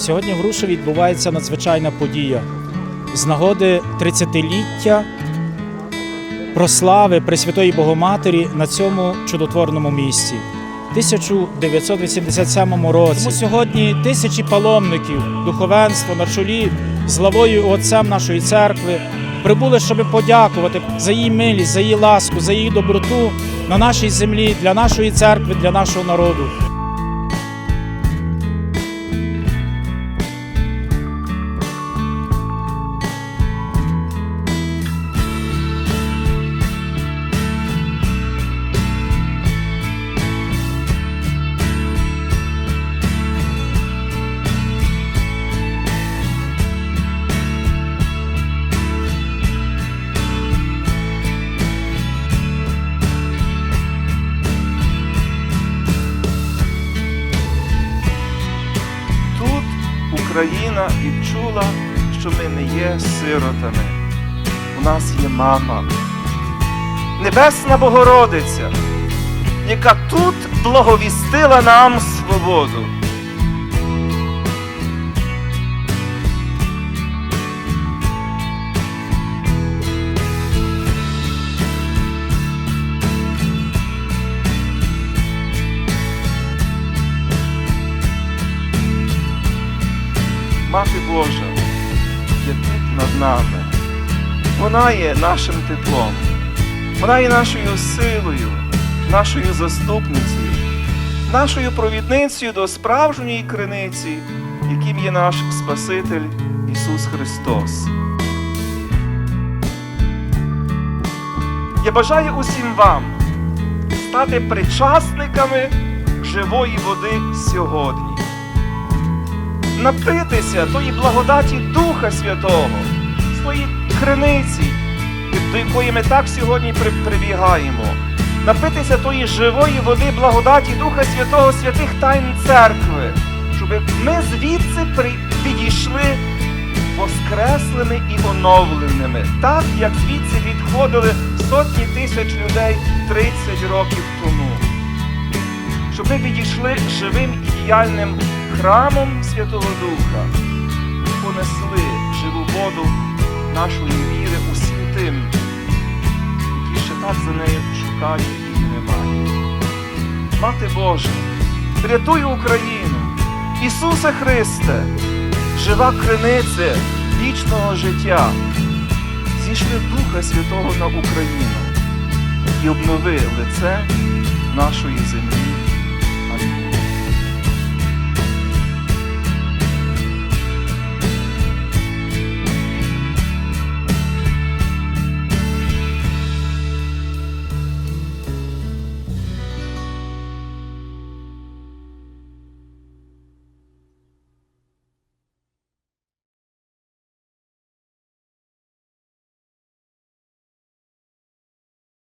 Сьогодні в Грушеві відбувається надзвичайна подія з нагоди 30-ліття прослави Пресвятої Богоматері на цьому чудотворному місці. 1987 році. Тому сьогодні тисячі паломників, духовенство на чолі з главою отцем нашої церкви прибули, щоб подякувати за її милість, за її ласку, за її доброту на нашій землі, для нашої церкви, для нашого народу. Україна відчула, що ми не є сиротами. У нас є мама, Небесна Богородиця, яка тут благовістила нам свободу. Мати Божа є тут над нами. Вона є нашим теплом, вона є нашою силою, нашою заступницею, нашою провідницею до справжньої криниці, яким є наш Спаситель Ісус Христос. Я бажаю усім вам стати причасниками живої води сьогодні напитися тої благодаті Духа Святого, тої криниці, до якої ми так сьогодні прибігаємо, напитися тої живої води, благодаті Духа Святого, святих тайн церкви, щоб ми звідси підійшли воскреслими і оновленими, так як звідси відходили сотні тисяч людей 30 років тому. Щоб ми підійшли живим і діяльним храмом Святого Духа, понесли живу воду нашої віри усім тим, які ще так за нею шукають і немає. Мати Божа, рятуй Україну, Ісусе Христе, жива криниця вічного життя, зійшли Духа Святого на Україну і обнови лице нашої землі.